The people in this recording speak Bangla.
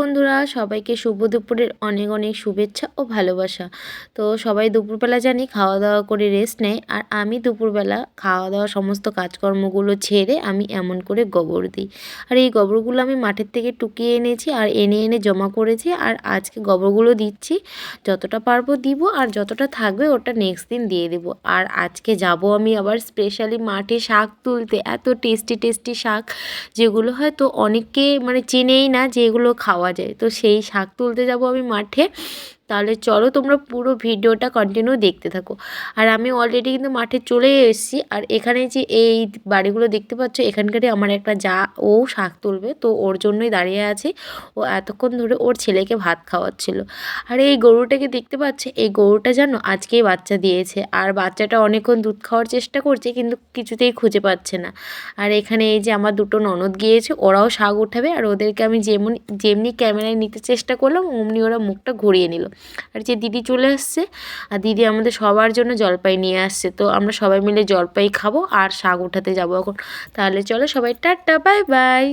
বন্ধুরা, সবাইকে শুভ দুপুরের অনেক অনেক শুভেচ্ছা ও ভালোবাসা। তো সবাই দুপুরবেলা জানি খাওয়া দাওয়া করে রেস্ট নেয়, আর আমি দুপুরবেলা খাওয়া দাওয়া সমস্ত কাজকর্মগুলো ছেড়ে আমি এমন করে গোবর দিই। আর এই গোবরগুলো আমি মাঠের থেকে টুকিয়ে এনেছি আর এনে এনে জমা করেছি, আর আজকে গোবরগুলো দিচ্ছি। যতটা পারব দিব, আর যতটা থাকবে ওটা নেক্সট দিন দিয়ে দেব। আর আজকে যাব আমি আবার স্পেশালি মাঠে শাক তুলতে, এত টেস্টি টেস্টি শাক, যেগুলো হয়তো অনেককে মানে চেনেই না যে এগুলো খাওয়া যায়। তো সেই শাক তুলতে যাব আমি মাঠে। তাহলে চলো তোমরা পুরো ভিডিওটা কন্টিনিউ দেখতে থাকো। আর আমি অলরেডি কিন্তু মাঠে চলে এসেছি, আর এখানে যে এই বাড়িগুলো দেখতে পাচ্ছ, এখানকারই আমার একটা যা ও শাক তুলবে, তো ওর জন্যই দাঁড়িয়ে আছে। ও এতক্ষণ ধরে ওর ছেলেকে ভাত খাওয়াচ্ছিল। আর এই গরুটাকে দেখতে পাচ্ছে, এই গরুটা যেন আজকেই বাচ্চা দিয়েছে, আর বাচ্চাটা অনেকক্ষণ দুধ খাওয়ার চেষ্টা করছে, কিন্তু কিছুতেই খুঁজে পাচ্ছে না। আর এখানে এই যে আমার দুটো ননদ গিয়েছে, ওরাও শাক উঠাবে, আর ওদেরকে আমি যেমন, যেমনি ক্যামেরায় নিতে চেষ্টা করলাম, অমনি ওরা মুখটা ঘুরিয়ে নিল। আর যে দিদি চলে আসছে, আর দিদি আমাদের সবার জন্য জলপাই নিয়ে আসছে। তো আমরা সবাই মিলে জলপাই খাব আর শাক উঠাতে যাব এখন। তাহলে চলো সবাই টাটা, বাই বাই।